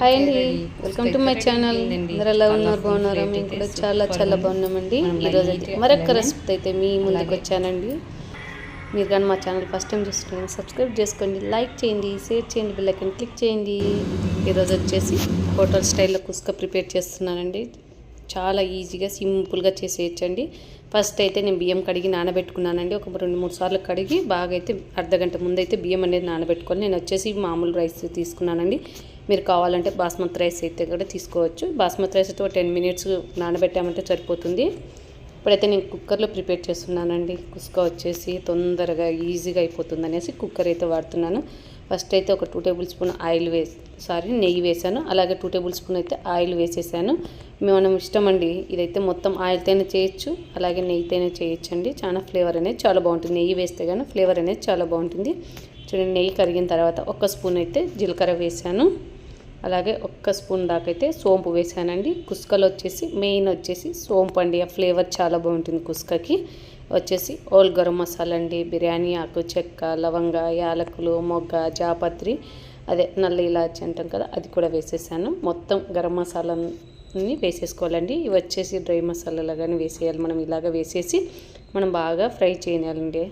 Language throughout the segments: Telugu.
హాయ్ అండి. వెల్కమ్ టు మై ఛానల్ అందరూ ఎలా ఉన్నారు బాగున్నారా? మేము కూడా చాలా చాలా బాగున్నామండి. ఈరోజు అయితే మరొక రెసిపీ అయితే మీ ముందుకు వచ్చానండి. మీరు కానీ మా ఛానల్ ఫస్ట్ టైం చూస్తున్నాను సబ్స్క్రైబ్ చేసుకోండి లైక్ చేయండి షేర్ చేయండి బెల్ ఐకాన్ క్లిక్ చేయండి. ఈరోజు వచ్చేసి హోటల్ స్టైల్లో కుస్క ప్రిపేర్ చేస్తున్నానండి. చాలా ఈజీగా సింపుల్గా చేసేయచ్చండి. ఫస్ట్ అయితే నేను బియ్యం కడిగి నానబెట్టుకున్నానండి. ఒక రెండు మూడు సార్లు కడిగి బాగా అయితే అర్ధ గంట ముందు అయితే బియ్యం అనేది నానబెట్టుకొని నేను వచ్చేసి మామూలు రైస్ తీసుకున్నానండి. మీరు కావాలంటే బాస్మతి రైస్ అయితే కూడా తీసుకోవచ్చు. బాస్మతి రైస్ అయితే ఒక టెన్ మినిట్స్ నానబెట్టామంటే సరిపోతుంది. ఇప్పుడైతే నేను కుక్కర్లో ప్రిపేర్ చేస్తున్నానండి. కుస్క వచ్చేసి తొందరగా ఈజీగా అయిపోతుంది అనేసి కుక్కర్ అయితే వాడుతున్నాను. ఫస్ట్ అయితే ఒక టూ టేబుల్ స్పూన్ ఆయిల్ వేసి సారీ నెయ్యి వేసాను అలాగే టూ టేబుల్ స్పూన్ అయితే ఆయిల్ వేసేసాను. మనం ఇష్టం అండి ఇదైతే మొత్తం ఆయిల్తోనే చేయొచ్చు అలాగే నెయ్యితోనే చేయొచ్చు అండి చాలా ఫ్లేవర్ అనేది చాలా బాగుంటుంది. నెయ్యి వేస్తే కానీ ఫ్లేవర్ అనేది చాలా బాగుంటుంది. చూడండి నెయ్యి కరిగిన తర్వాత ఒక స్పూన్ అయితే జీలకర్ర వేసాను అలాగే ఒక్క స్పూన్ దాకైతే సోంపు వేసానండి. కుస్కలు వచ్చేసి మెయిన్ వచ్చేసి సోంపు అండి. ఆ ఫ్లేవర్ చాలా బాగుంటుంది కుస్కకి. వచ్చేసి ఓల్ గరం మసాలా అండి. బిర్యానీ ఆకు చెక్క లవంగ యాలకులు మొగ్గ జాపత్రి అదే నల్ల ఇలాచి అంటాం కదా అది కూడా వేసేసాను. మొత్తం గరం మసాలాని వేసేసుకోవాలండి. ఇవి వచ్చేసి డ్రై మసాలాలు కానీ వేసేయాలి. మనం ఇలాగ వేసేసి మనం బాగా ఫ్రై చేయాలండి.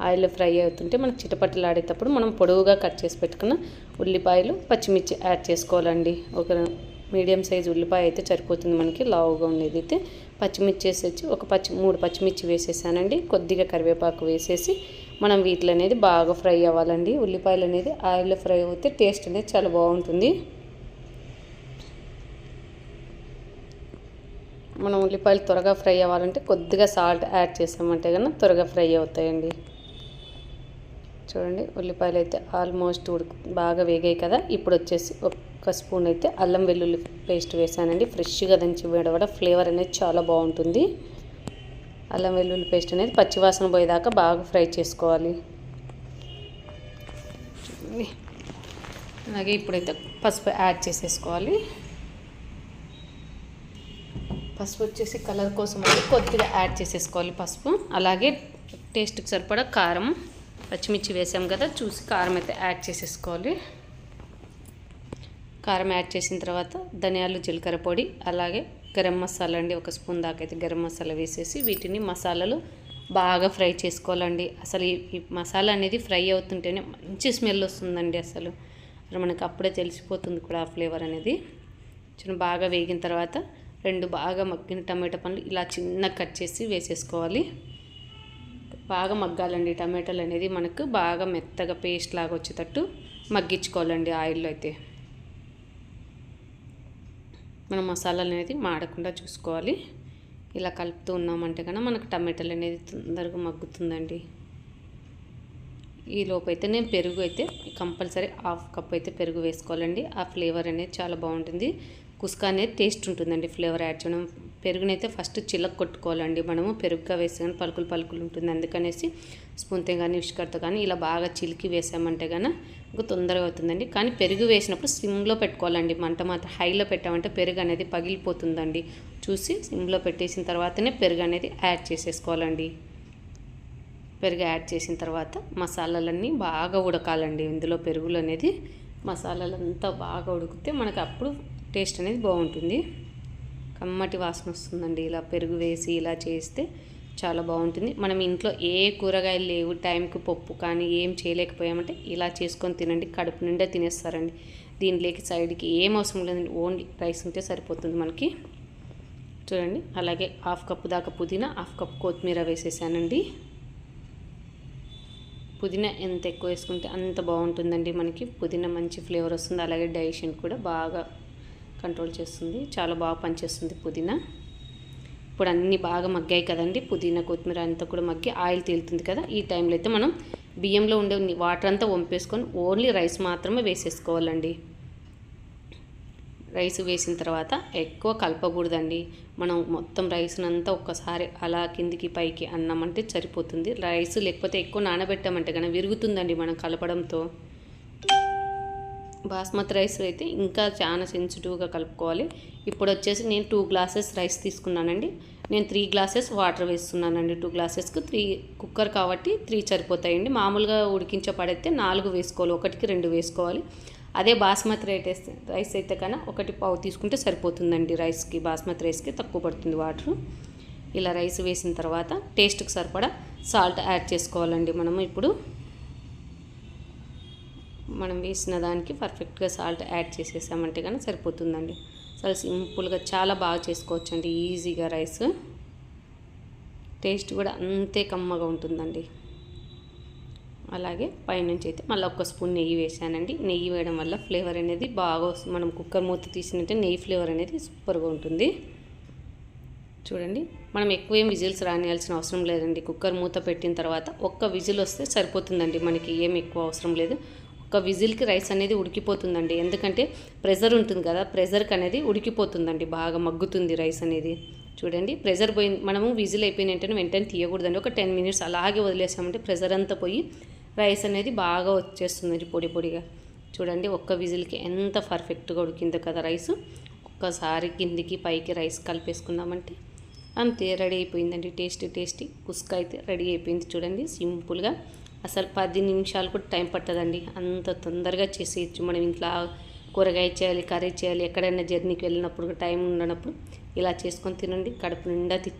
ఆయిల్ ఫ్రై అవుతుంటే మనకు చిటపట్టలాడేటప్పుడు మనం పొడవుగా కట్ చేసి పెట్టుకున్న ఉల్లిపాయలు పచ్చిమిర్చి యాడ్ చేసుకోవాలండి. ఒక మీడియం సైజ్ ఉల్లిపాయ అయితే సరిపోతుంది మనకి లావుగా ఉండేది అయితే. పచ్చిమిర్చి వేసేసి ఒక పచ్చి మూడు పచ్చిమిర్చి వేసేసానండి. కొద్దిగా కరివేపాకు వేసేసి మనం వీటిలో అనేది బాగా ఫ్రై అవ్వాలండి. ఉల్లిపాయలు అనేది ఆయిల్లో ఫ్రై అవుతే టేస్ట్ అనేది చాలా బాగుంటుంది. మనం ఉల్లిపాయలు త్వరగా ఫ్రై అవ్వాలంటే కొద్దిగా సాల్ట్ యాడ్ చేసామంటే కన్నా త్వరగా ఫ్రై అవుతాయండి. చూడండి ఉల్లిపాయలు అయితే ఆల్మోస్ట్ ఉడుకు బాగా వేగాయి కదా. ఇప్పుడు వచ్చేసి ఒక స్పూన్ అయితే అల్లం వెల్లుల్లి పేస్ట్ వేసానండి. ఫ్రెష్గా దంచి వేయడం వల్ల ఫ్లేవర్ అనేది చాలా బాగుంటుంది. అల్లం వెల్లుల్లి పేస్ట్ అనేది పచ్చివాసన పోయేదాకా బాగా ఫ్రై చేసుకోవాలి. అలాగే ఇప్పుడైతే పసుపు యాడ్ చేసేసుకోవాలి. పసుపు వచ్చేసి కలర్ కోసం అయితే కొద్దిగా యాడ్ చేసేసుకోవాలి పసుపు. అలాగే టేస్ట్కి సరిపడా కారం. పచ్చిమిర్చి వేసాం కదా చూసి కారం అయితే యాడ్ చేసేసుకోవాలి. కారం యాడ్ చేసిన తర్వాత ధనియాలు జీలకర్ర పొడి అలాగే గరం మసాలా అండి ఒక స్పూన్ దాకా అయితే గరం మసాలా వేసేసి వీటిని మసాలాలు బాగా ఫ్రై చేసుకోవాలండి. అసలు ఈ మసాలా అనేది ఫ్రై అవుతుంటేనే మంచి స్మెల్ వస్తుందండి అసలు. అసలు మనకు అప్పుడే తెలిసిపోతుంది కూడా ఆ ఫ్లేవర్ అనేది. చిన్న బాగా వేగిన తర్వాత రెండు బాగా మగ్గిన టమాటా పండ్లు ఇలా చిన్న కట్ చేసి వేసేసుకోవాలి. బాగా మగ్గాలండి టమాటాలు అనేది. మనకు బాగా మెత్తగా పేస్ట్ లాగా వచ్చేటట్టు మగ్గించుకోవాలండి ఆయిల్లో అయితే. మనం మసాలాలు అనేది మాడకుండా చూసుకోవాలి. ఇలా కలుపుతూ ఉన్నామంటే కన్నా మనకు టమాటాలు అనేది తొందరగా మగ్గుతుందండి. ఈ లోపు అయితే నేను పెరుగు అయితే కంపల్సరీ హాఫ్ కప్ అయితే పెరుగు వేసుకోవాలండి. ఆ ఫ్లేవర్ అనేది చాలా బాగుంటుంది. కుస్కా అనేది టేస్ట్ ఉంటుందండి. ఫ్లేవర్ యాడ్ చేయడం పెరుగునైతే ఫస్ట్ చిలక కొట్టుకోవాలండి మనము. పెరుగుగా వేస్తే కానీ పలుకులు పలుకులు ఉంటుంది. అందుకనేసి స్పూన్తో కానీ విష్కర్తో కానీ ఇలా బాగా చిలికి వేసామంటే కానీ ఇంకా తొందరగా అవుతుందండి. కానీ పెరుగు వేసినప్పుడు సిమ్లో పెట్టుకోవాలండి. మంట మాత్రం హైలో పెట్టామంటే పెరుగు అనేది పగిలిపోతుందండి. చూసి సిమ్లో పెట్టేసిన తర్వాతనే పెరుగు అనేది యాడ్ చేసేసుకోవాలండి. పెరుగు యాడ్ చేసిన తర్వాత మసాలాలన్నీ బాగా ఉడకాలండి. ఇందులో పెరుగులు అనేది మసాలాలంతా బాగా ఉడికితే మనకు అప్పుడు టేస్ట్ అనేది బాగుంటుంది. కమ్మటి వాసన వస్తుందండి. ఇలా పెరుగు వేసి ఇలా చేస్తే చాలా బాగుంటుంది. మనం ఇంట్లో ఏ కూరగాయలు లేవు టైంకి పప్పు కానీ ఏం చేయలేకపోయామంటే ఇలా చేసుకొని తినండి. కడుపు నిండా తినేస్తారండి. దీనిలోకి సైడ్కి ఏం అవసరం లేదండి. ఓన్లీ రైస్ ఉంటే సరిపోతుంది మనకి. చూడండి. అలాగే హాఫ్ కప్పు దాకా పుదీనా హాఫ్ కప్ కొత్తిమీర వేసేసానండి. పుదీనా ఎంత ఎక్కువ వేసుకుంటే అంత బాగుంటుందండి మనకి. పుదీనా మంచి ఫ్లేవర్ వస్తుంది. అలాగే డైజెషన్ కూడా బాగా కంట్రోల్ చేస్తుంది. చాలా బాగా పనిచేస్తుంది పుదీనా. ఇప్పుడు అన్నీ బాగా మగ్గాయి కదండి. పుదీనా కొత్తిమీర అంతా కూడా మగ్గి ఆయిల్ తేలుతుంది కదా. ఈ టైంలో అయితే మనం బియ్యంలో ఉండే వాటర్ అంతా వంపేసుకొని ఓన్లీ రైస్ మాత్రమే వేసేసుకోవాలండి. రైస్ వేసిన తర్వాత ఎక్కువ కలపకూడదండి. మనం మొత్తం రైస్నంతా ఒక్కసారి అలా కిందికి పైకి అన్నామంటే సరిపోతుంది. రైస్ లేకపోతే ఎక్కువ నానబెట్టామంటే కానీ విరుగుతుందండి మనం కలపడంతో. బాస్మతి రైస్ అయితే ఇంకా చాలా సెన్సిటివ్గా కలుపుకోవాలి. ఇప్పుడు వచ్చేసి నేను టూ గ్లాసెస్ రైస్ తీసుకున్నానండి. నేను త్రీ గ్లాసెస్ వాటర్ వేస్తున్నానండి. టూ గ్లాసెస్కి త్రీ కుక్కర్ కాబట్టి త్రీ సరిపోతాయండి. మామూలుగా ఉడికించే పడితే నాలుగు వేసుకోవాలి. ఒకటికి రెండు వేసుకోవాలి. అదే బాస్మతి రైట్ వేస్తే రైస్ అయితే కన్నా ఒకటి పావు తీసుకుంటే సరిపోతుందండి రైస్కి బాస్మతి రైస్కి తక్కువ పడుతుంది వాటర్. ఇలా రైస్ వేసిన తర్వాత టేస్ట్కి సరిపడా సాల్ట్ యాడ్ చేసుకోవాలండి మనము ఇప్పుడు. మనం వేసిన దానికి పర్ఫెక్ట్గా సాల్ట్ యాడ్ చేసేసామంటే కానీ సరిపోతుందండి. చాలా సింపుల్గా చాలా బాగా చేసుకోవచ్చండి. ఈజీగా రైస్ టేస్ట్ కూడా అంతే కమ్మగా ఉంటుందండి. అలాగే పైనుంచి అయితే మళ్ళీ ఒక స్పూన్ నెయ్యి వేసానండి. నెయ్యి వేయడం వల్ల ఫ్లేవర్ అనేది బాగా మనం కుక్కర్ మూత తీసినట్టే నెయ్యి ఫ్లేవర్ అనేది సూపర్గా ఉంటుంది. చూడండి మనం ఎక్కువ ఏం విజిల్స్ రానియాల్సిన అవసరం లేదండి. కుక్కర్ మూత పెట్టిన తర్వాత ఒక్క విజిల్ వస్తే సరిపోతుందండి. మనకి ఏం ఎక్కువ అవసరం లేదు. ఒక విజిల్కి రైస్ అనేది ఉడికిపోతుందండి. ఎందుకంటే ప్రెజర్ ఉంటుంది కదా ప్రెజర్కి అనేది ఉడికిపోతుందండి. బాగా మగ్గుతుంది రైస్ అనేది. చూడండి ప్రెజర్ పోయి మనము విజిల్ అయిపోయిన వెంటనే వెంటనే తీయకూడదండి. ఒక టెన్ మినిట్స్ అలాగే వదిలేసామంటే ప్రెజర్ అంతా పోయి రైస్ అనేది బాగా వచ్చేస్తుంది పొడి పొడిగా. చూడండి ఒక్క విజిల్కి ఎంత పర్ఫెక్ట్గా ఉడికిందో కదా రైస్. ఒక్కసారి కిందికి పైకి రైస్ కలిపేసుకున్నామంటే అంతే రెడీ అయిపోయిందండి. టేస్టీ టేస్టీ కుస్క అయితే రెడీ అయిపోయింది. చూడండి సింపుల్గా అసలు పది నిమిషాలు కూడా టైం పట్టదండి. అంత తొందరగా చేసేయచ్చు. మనం ఇంట్లో కూరగాయ చేయాలి కర్రీ చేయాలి ఎక్కడైనా జర్నీకి వెళ్ళినప్పుడు టైం ఉండనప్పుడు ఇలా చేసుకొని తినండి. కడుపు నిండా తి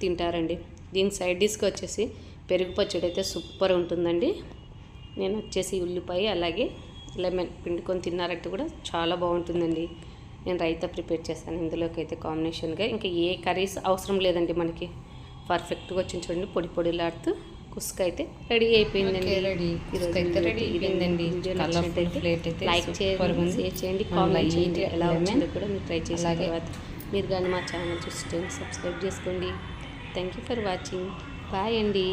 తింటారండి. దీని సైడ్ డిష్కి వచ్చేసి పెరుగు పచ్చడి అయితే సూపర్ ఉంటుందండి. నేను వచ్చేసి ఉల్లిపాయ అలాగే లెమన్ పిండుకొని తిన్నారంటే కూడా చాలా బాగుంటుందండి. నేను రైతా ప్రిపేర్ చేశాను. ఇందులోకి అయితే కాంబినేషన్గా. ఇంకా ఏ కర్రీస్ అవసరం లేదండి మనకి. పర్ఫెక్ట్గా వచ్చింది చూడండి. పొడి పొడిలాడుతూ కుస్క అయితే రెడీ అయిపోయిందండి రెడీ. అయితే రెడీ అయిపోయిందండి. నచ్చినట్టయితే plate అయితే లైక్ చేయండి. షేర్ చేయండి కామెంట్ చేయండి ఎలా వచ్చిందో కూడా మీరు ట్రై చేసిన తర్వాత మీరు కానీ మా ఛానల్ చూస్తే సబ్స్క్రైబ్ చేసుకోండి thank you for watching bye అండి